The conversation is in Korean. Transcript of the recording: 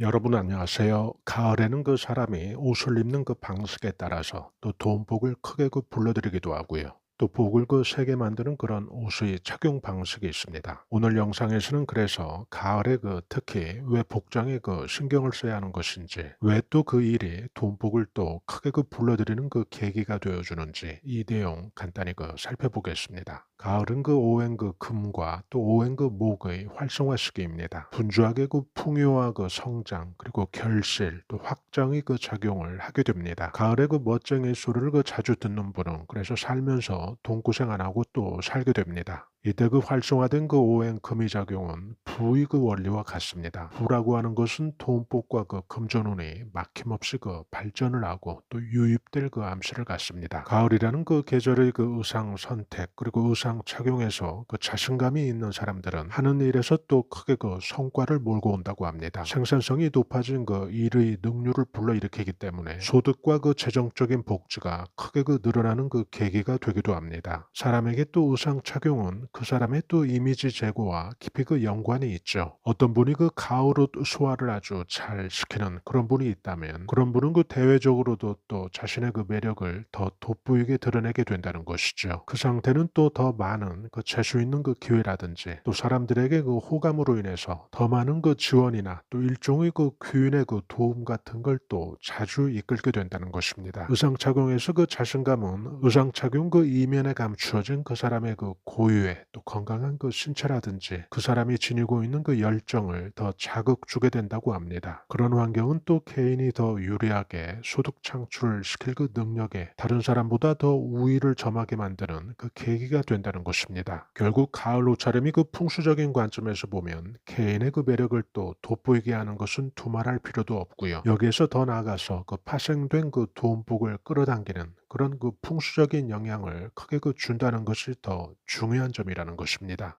여러분 안녕하세요. 가을에는 그 사람이 옷을 입는 그 방식에 따라서 또 돈복을 크게 그 불러들이기도 하고요. 또 복을 그 세게 만드는 그런 옷의 착용 방식이 있습니다. 오늘 영상에서는 그래서 가을에 그 특히 왜 복장에 그 신경을 써야 하는 것인지, 왜 또 그 일이 돈복을 또 크게 그 불러들이는 그 계기가 되어주는지 이 내용 간단히 그 살펴보겠습니다. 가을은 그 오행 그 금과 또 오행 그 목의 활성화 시기입니다. 분주하게 그 풍요와 그 성장 그리고 결실 또 확장의 그 작용을 하게 됩니다. 가을에 그 멋쟁이 소리를 그 자주 듣는 분은 그래서 살면서 돈 고생 안 하고 또 살게 됩니다. 이때 그 활성화된 그 오행 금의 작용은 부의 그 원리와 같습니다. 부라고 하는 것은 돈복과 그 금전운이 막힘없이 그 발전을 하고 또 유입될 그 암시를 갖습니다. 가을이라는 그 계절의 그 의상 선택 그리고 의상 착용에서 그 자신감이 있는 사람들은 하는 일에서 또 크게 그 성과를 몰고 온다고 합니다. 생산성이 높아진 그 일의 능률을 불러일으키기 때문에 소득과 그 재정적인 복지가 크게 그 늘어나는 그 계기가 되기도 합니다. 사람에게 또 의상 착용은 그 사람의 또 이미지 제고와 깊이 그 연관이 있죠. 어떤 분이 그 가을옷 소화를 아주 잘 시키는 그런 분이 있다면 그런 분은 그 대외적으로도 또 자신의 그 매력을 더 돋보이게 드러내게 된다는 것이죠. 그 상태는 또 더 많은 그 재수 있는 그 기회라든지 또 사람들에게 그 호감으로 인해서 더 많은 그 지원이나 또 일종의 그 귀인의 그 도움 같은 걸 또 자주 이끌게 된다는 것입니다. 의상 착용에서 그 자신감은 의상 착용 그 이면에 감추어진 그 사람의 그 고유의 또 건강한 그 신체라든지 그 사람이 지니고 있는 그 열정을 더 자극 주게 된다고 합니다. 그런 환경은 또 개인이 더 유리하게 소득 창출을 시킬 그 능력에 다른 사람보다 더 우위를 점하게 만드는 그 계기가 된다는 것입니다. 결국 가을 옷차림이 그 풍수적인 관점에서 보면 개인의 그 매력을 또 돋보이게 하는 것은 두말할 필요도 없고요. 여기에서 더 나아가서 그 파생된 그 돈복을 끌어당기는 그런 그 풍수적인 영향을 크게 그 준다는 것이 더 중요한 점이라는 것입니다.